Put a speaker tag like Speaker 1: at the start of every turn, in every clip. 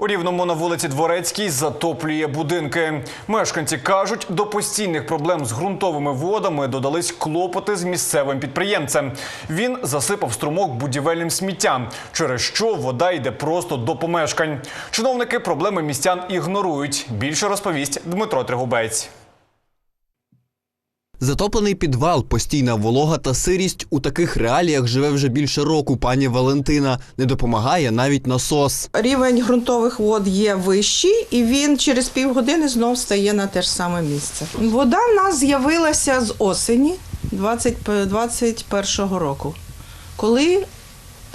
Speaker 1: У рівному на вулиці Дворецькій затоплює будинки. Мешканці кажуть, до постійних проблем з ґрунтовими водами додались клопоти з місцевим підприємцем. Він засипав струмок будівельним сміттям, через що вода йде просто до помешкань. Чиновники проблеми містян ігнорують. Більше розповість Дмитро Тригубець.
Speaker 2: Затоплений підвал, постійна волога та сирість у таких реаліях живе вже більше року. Пані Валентина не допомагає навіть насос.
Speaker 3: Рівень ґрунтових вод є вищий, і він через півгодини знов стає на те ж саме місце. Вода в нас з'явилася з осені 20 21 року, коли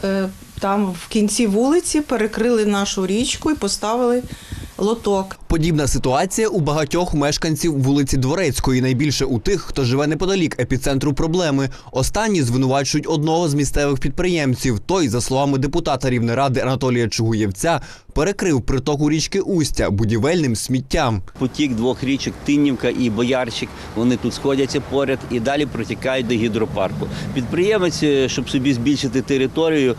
Speaker 3: е, там в кінці вулиці перекрили нашу річку і поставили лоток.
Speaker 2: Подібна ситуація у багатьох мешканців вулиці Дворецької, найбільше у тих, хто живе неподалік епіцентру проблеми. Останні звинувачують одного з місцевих підприємців. Той, за словами депутата Рівнеради Анатолія Чугуєвця, перекрив притоку річки Устя будівельним сміттям.
Speaker 4: Потік двох річок Тиннівка і Боярчик. Вони тут сходяться поряд і далі протікають до гідропарку. Підприємець, е, щоб собі збільшити територію,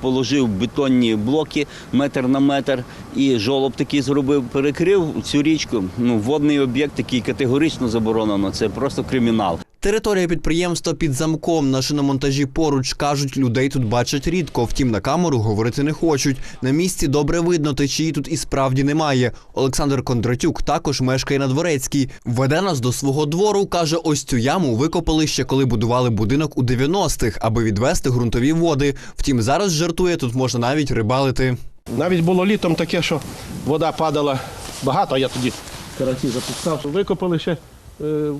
Speaker 4: положив бетонні блоки метр на метр і жолоб такий зробив. Перекрив цю річку. Ну, водний об'єкт, який категорично заборонено. Це просто кримінал.
Speaker 2: Територія підприємства під замком на шиномонтажі поруч кажуть, людей тут бачать рідко. Втім, на камеру говорити не хочуть. На місці добре видно, течії тут і справді немає. Олександр Кондратюк також мешкає на дворецькій. Веде нас до свого двору. каже, ось цю яму викопали ще коли будували будинок у 90-х, аби відвести ґрунтові води. Втім, зараз жартує, тут можна навіть рибалити.
Speaker 5: Навіть було літом таке, що вода падала багато, а я тоді караті запускав. Викопали ще е,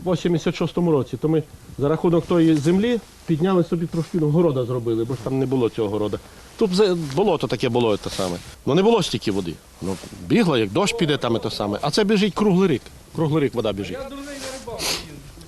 Speaker 5: в 86-му році. То ми за рахунок тої землі підняли собі трошки ну, города зробили, бо ж там не було цього города. Тут болото таке було те саме. Ну не було стільки води. Ну, бігла, як дощ піде, там і те саме. А це біжить круглий рік. Круглий рік вода біжить.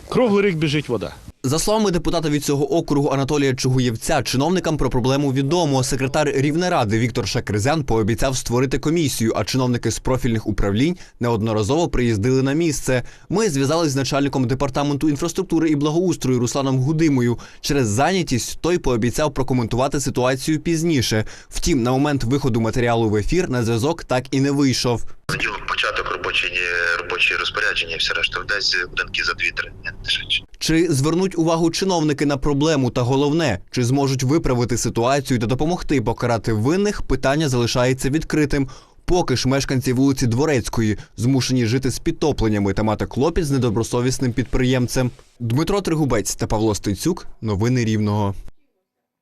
Speaker 5: Круглий рік біжить вода.
Speaker 2: За словами депутата від цього округу Анатолія Чугуєвця, чиновникам про проблему відомо. Секретар Рівнеради Віктор Шакризян пообіцяв створити комісію, а чиновники з профільних управлінь неодноразово приїздили на місце. Ми зв'язались з начальником департаменту інфраструктури і благоустрою Русланом Гудимою. Через зайнятість той пообіцяв прокоментувати ситуацію пізніше. Втім, на момент виходу матеріалу в ефір на зв'язок так і не вийшов.
Speaker 6: Початок робочі, робочі розпорядження, все решта десь будинки за 2-3 не швидше.
Speaker 2: Чи звернуть увагу чиновники на проблему та головне, чи зможуть виправити ситуацію та допомогти покарати винних, питання залишається відкритим. Поки ж мешканці вулиці Дворецької змушені жити з підтопленнями та мати клопіт з недобросовісним підприємцем. Дмитро Тригубець та Павло Стецюк. Новини Рівного.